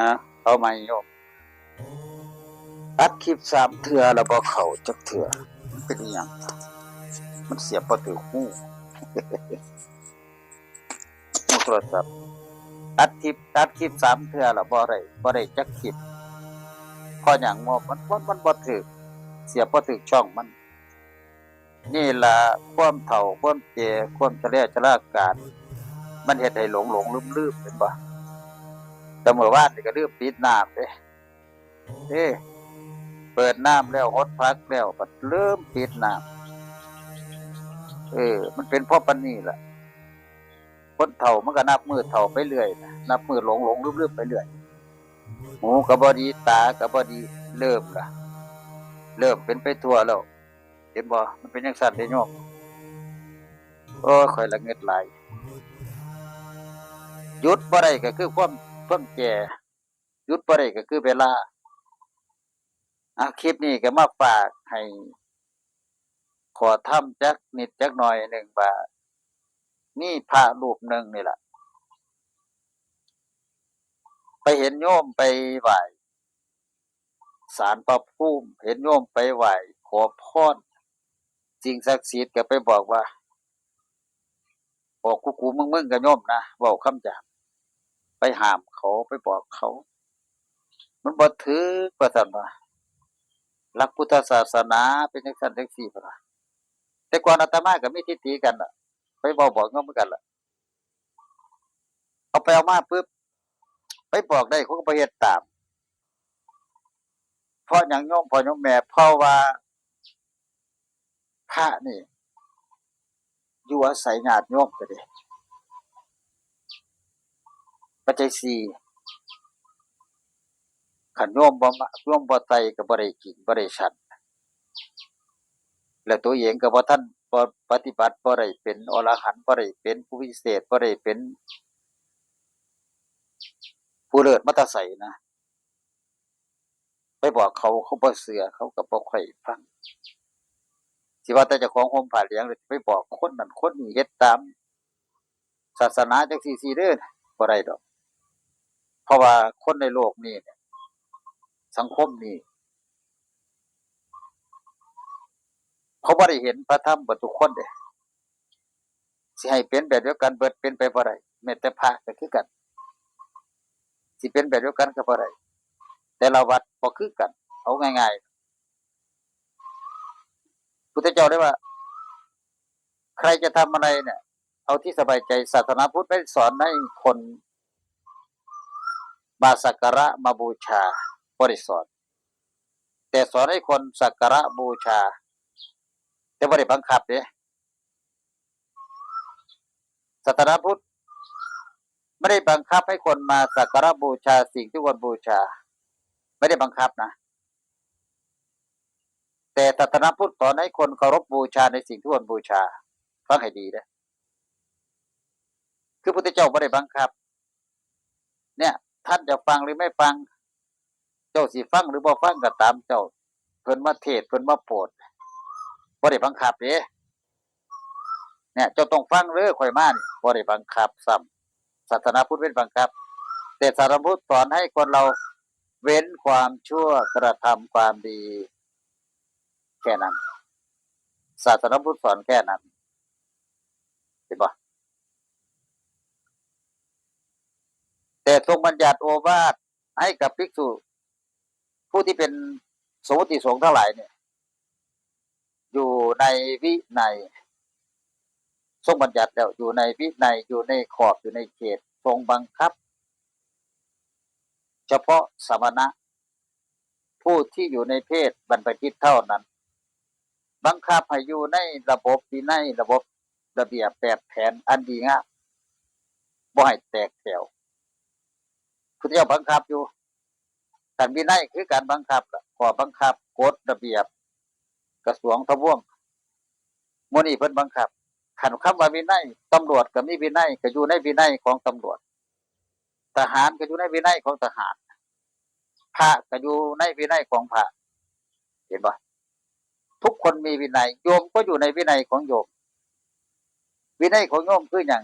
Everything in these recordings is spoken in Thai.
ฮะเอาไม่โยมอัดคลิปสามเถื่อแล้วบ่เขาจักเถื่อมันเป็นอหยังมันเสียบบ่ถือหูหูโทรศัพท์อัดคลิปอัดคลิปสามเถื่อแล้วบ่ได้บ่ได้จักคลิปพราะหยังบ่มันมันมันบ่ถือเสียบบ่ถือช่องมัน นี่ละความเฒ่าความแก่ความชราชราการ มันเฮ็ดให้หลงหลงลืมลืมเป็นบ่ แต่เมื่อวานนี่ก็ลืมปิดน้ำเด้เด้เปิดน้ำแล้วฮดพักแล้วก็ลืมปิดน้ำเออ มันเป็นเพราะปันนี้ล่ะคนเฒ่ามันก็นับมือเฒ่าไปเรื่อยนะนับมือหลงหลงลืมลืมไปเรื่อยหูก็บ่ดีตาก็บ่ดีเริ่มละเริ่มเป็นไปทั่วแล้วเห็นบ่มันเป็นจังซั่นเด้โยมโอ้ยข่อยละเงิดไหลยหยุดบ่ได้ก็คือความ ความแก่หยุดบ่ได้ก็คือเวลาอะคลิปนี้ก็มาฝากให้ ขอทำจักนิดจักหน่อยหนึ่งว่านี่พระรูปหนึ่งนี่แหละไปเห็นโยมไปไหวสารประภูมิเห็นโยมไปไหวขอพรสิ่งศักดิ์สิทธิ์ก็ไปบอกว่า บอกกูกูมึงมึงกับโยมนะบอกคำจาม ห้ามเขาไปบอกเขา มันบ่ถือประสันว่าหลักพุทธศาสนาเป็นจังซั่นจังซี่พุ่นล่ะแต่ก่อนอาตมาก็มีทิฏฐิกันน่ะ ไปบอกบอกงเหมือนกันล่ะ เอาไปเอามาปึ๊บไปบอกได้เขาก็บ่เฮ็ดตามเพราะหยังโยมพ่อโยมแม่เพราะว่าพระนี่ อยู่อาศัยญาติโยมก็เด้ ปัจจัยสี่ขันโยมบ่มาโยมบ่ไตก็บ่ได้กินบ่ได้ฉันแล้วตัวเองก็บ่ทันปฏิบัติบ่ได้เป็นอรหันต์บ่ได้เป็นผู้วิเศษบ่ได้เป็น ผู้เลิศมาแตาใสนะไปบอกเขาเขาบ่เชื่อเขาก็บ่ค่อยฟังสิว่าแต่จ้าของโฮมผ่าเลี้ยงเลยไปบอกคนนั้นคนนี้เฮ็ดตาม ศาสนาจังซี่ซี่เด้อบ่ได้ดอก เพราะว่าคนในโลกนี้เนี่ย สังคมนี้เขาบ่ได้เห็นพระธรรมบิดทุกคนเด้สิให้เป็นแบบเดียวกันเบิดเป็นไปบ่ได้แม้แต่พระก็คือกันสิเป็นแบบเดียวกันก็บ่ได้แต่ละวัดบ่คือกัน เอาง่ายๆพุทธเจ้าได้ว่า ใครจะทำอะไรเนี่ย เอาที่สบายใจศาสนาพุทธไม่สอนให้คน มาสักการะมาบูชาบริสอนแต่สอนให้คนสักการะบูชา แต่บริบังคับเด้ศาสนาพุทธไม่ได้บังคับให้คนมาสักการะบูชาสิ่งที่ควรบูชา ไม่ได้บังคับนะ แต่ศาสนาพุทธสอนให้คนเคารพบูชาในสิ่งที่ควรบูชาฟังให้ดีนะคือพระพุทธเจ้าไม่ได้บังคับ เนี่ย ท่านจะฟังหรือไม่ฟัง เจ้าสิฟังหรือบ่ฟังก็ตามเจ้า เพิ่นมาเทศเพิ่นมาโปรดบ่ได้บังคับเด้เนี่ยเจ้าต้องฟังเด้อข่อยมานบ่ได้บังคับซ้ำศาสนาพุทธเป็นบังคับ แต่ศาสนาพุทธสอนให้คนเราเว้นความชั่วกระทำความดี แค่นั้นศาสนาพุทธสอนแค่นั้นเห็นบ่ แต่ทรงบัญญัติโอวาทให้กับภิกษุ ผู้ที่เป็นสมุติสงฆ์ทั้งหลายเนี่ย อยู่ในวิในทรงบัญญัติแล้วอยู่ในวิในอยู่ในขอบอยู่ในเขตทรงบังคับ เฉพาะสมณะ ผู้ที่อยู่ในเพศบรรพชิตเท่านั้น บังคับให้อยู่ในระบบวินัยระบบระเบียบแบบแผนอันดีงามบ่ให้แตกแถว พุทธเจ้าบังคับอยู่การวินัยคือการบังคับล่ะข้อบังคับกฎระเบียบ กระทรวงทบวงมนี่เพิ่นบังคับขันคำว่าวินัยตำรวจก็มีวินัยก็อยู่ในวินัยของตำรวจ ทหารก็อยู่ในวินัยของทหาร พระก็อยู่ในวินัยของพระ เห็นปะทุกคนมีวินัย โยมก็อยู่ในวินัยของโยม วินัยของโยมคืออย่าง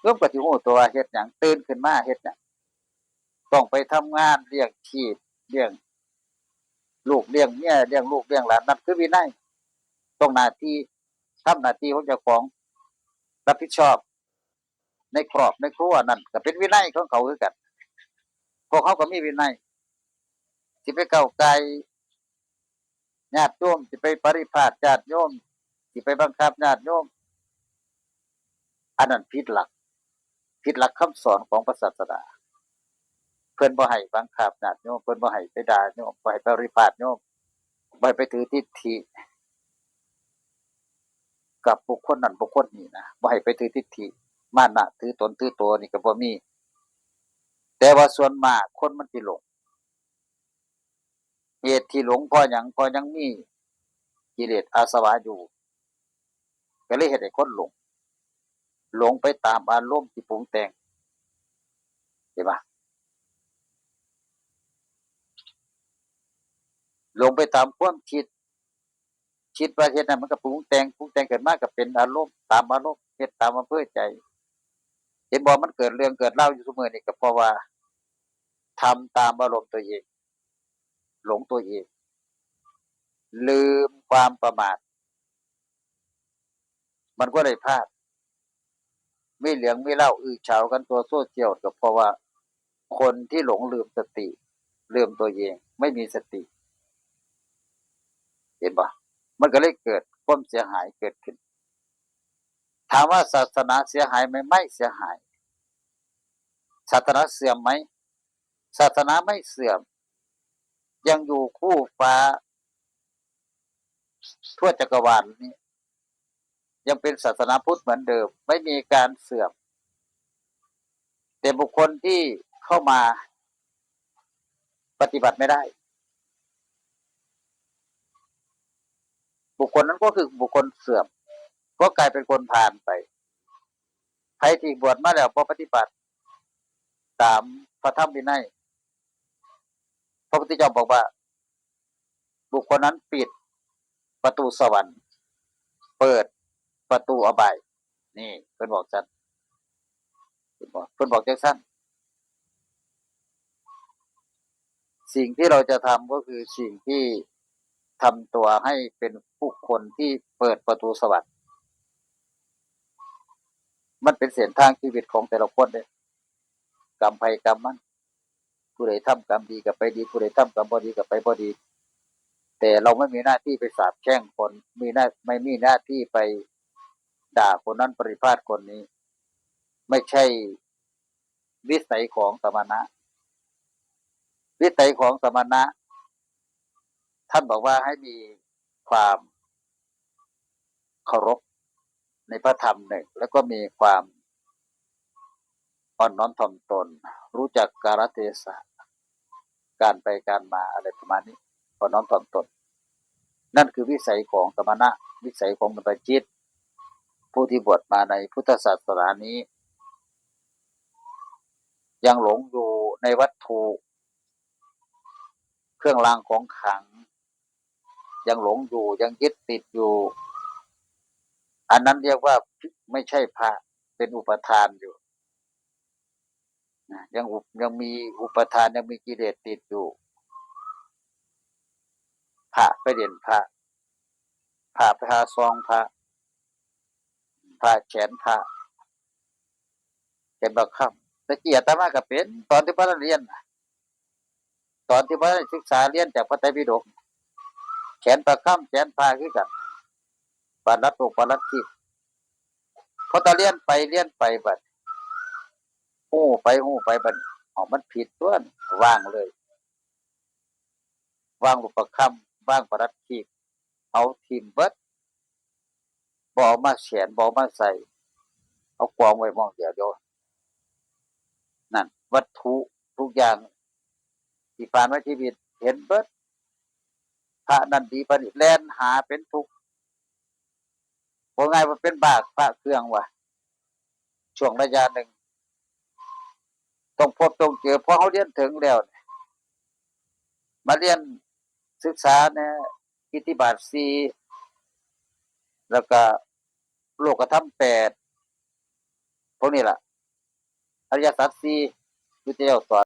โยมก็สิฮู้ตัวเฮ็ดหยังตื่นขึ้นมาเฮ็ดหยังต้องไปทำงานเลี้ยงชีพเลี้ยงลูกเลี้ยงเมียเลี้ยงลูกเลี้ยงหลานนั่นคือวินัยต้องหน้าที่ทำหน้าที่ของเจ้าของรับผิดชอบ ในครอบในครัวนั่นก็เป็นวินัยของเขาคือกันพวกเขาก็มีวินัยสิไปเก้าไกลญาติโยมสิไปปริพาทญาติโยมสิไปบังคับญาติโยมอันนั้นผิดหลัก ผิดหลักคำสอนของพระศาสดา เพิ่อนบ่ให้บังคับญาติโยมเพิ่อนบ่ให้ไปด่าโยมบ่ให้ไปริพาทโยมบ่ให้ไปถือทิฏฐิกับบุคคลนั้นบุคคลนี้นะบ่ให้ไปถือทิฏฐิมานะถือตนถือตัวนี่ก็บ่มี แต่ว่าส่วนมากคนมันสิหลงเหตุที่หลงเพราะหยังเพราะยังมีกิเลสอาสวะอยู่ ก็เลยเฮ็ดให้คนหลง หลงไปตามอารมณ์ที่ปรุงแต่งเห็นปะหลงไปตามความคิด คิดว่าเฮ็ดนั้นมันก็ปรุงแต่งปรุงแต่งเกิดมาก็เป็นอารมณ์ตามอารมณ์เฮ็ดตามอำเภอใจเห็นบ่มันเกิดเรื่องเกิดเล่าอยู่เสมอนี่ก็เพราะว่าทำตามอารมณ์ตัวเอง หลงตัวเอง ลืมความประมาท มันก็เลยพลาด ไม่เหลืองไม่เล่าอือเฉากันตัวโซเชียลก็เพราะว่า คนที่หลงลืมสติ ลืมตัวเอง ไม่มีสติ เห็นปะมันก็เลยเกิดความเสียหายเกิดขึ้น ถามว่าศาสนาเสียหายไหมไม่เสียหาย ศาสนาเสื่อมไหมศาสนาไม่เสื่อม ยังอยู่คู่ฟ้า ทั่วจักรวาลนี้ ยังเป็นศาสนาพุทธเหมือนเดิม ไม่มีการเสื่อม แต่บุคคลที่เข้ามาปฏิบัติไม่ได้ บุคคลนั้นก็คือบุคคลเสื่อม ก็กลายเป็นคนผ่านไปใครที่บวชมาแล้วพอปฏิบัติ ตามพระธรรมวินัยพระพุทธเจ้าบอกว่า บุคคลนั้นปิดประตูสวรรค์ เปิด ประตูอบาย นี่เพิ่นบอกสั้นเพิ่นบอกเพิ่นบอกจังสั้นสิ่งที่เราจะทำก็คือสิ่งที่ทำตัวให้เป็นผู้คนที่เปิดประตูสวรรค์มันเป็นเส้นทางชีวิตของแต่ละคนเลยกรรมภัยกรรมมันผู้ใดทำกรรมดีกับไปดีผู้ใดทำกรรมบ่ดีกับไปบ่ดี แต่เราไม่มีหน้าที่ไปสาบแช่งคน มีหน้าไม่มีหน้าที่ไป ด่าคนนั้นปริพาทคนนี้ ไม่ใช่วิสัยของสมณะ วิสัยของสมณะ ท่านบอกว่าให้มีความเคารพในพระธรรมหนึ่ง แล้วก็มีความอ่อนน้อมถ่อมตน รู้จักกาลเทศะการไปการมาอะไรประมาณนี้อ่อนน้อมถ่อมตน นั่นคือวิสัยของสมณะ วิสัยของบรรพจิต ผู้ที่บวชมาในพุทธศาสนานี้ ยังหลงอยู่ในวัตถุ เครื่องรางของขลัง ยังหลงอยู่ยังยึดติดอยู่ อันนั้นเรียกว่าไม่ใช่พระเป็นอุปทานอยู่ยังอุยังมีอุปทานยังมีกิเลสติดอยู่พระไปเด่นพระพระไปหาซองพระ พระแขนพระแขนบักคำตะเกียรตามากับเป็น ตอนที่พระเรียนตอนที่พระศึกษาเรียนจากพระไตรปิฎกแขนประคำแขนพาคือกันปารัตโตปารัตทิพอตาเรียนไปเรียนไปบัดหู้ไปหู้ไปบัดอ๋อมันผิดตัวนว่างเลย ว่างรูปประคำว่างปารัตทิเอาทิมเบิด บอมาแขนบอมาใส่ เอากองไว้มองเดียวเดียวนั่น วัตถุทุกอย่างที่ผ่านมาชีวิตเห็นเบิดพระนันดีปณิแลนหาเป็นทุกข์ว่าไงมันเป็นบากพระเครื่องวะช่วงระยะหนึ่งต้องพบต้องเจอเพราะเขาเรียนถึงแล้ว มาเรียนศึกษาเนี่ยกิติบาทสีแล้วก็ โลกธรรมแปดพวกนี้ล่ะ อริยสัจสี่ที่เจ้าสอน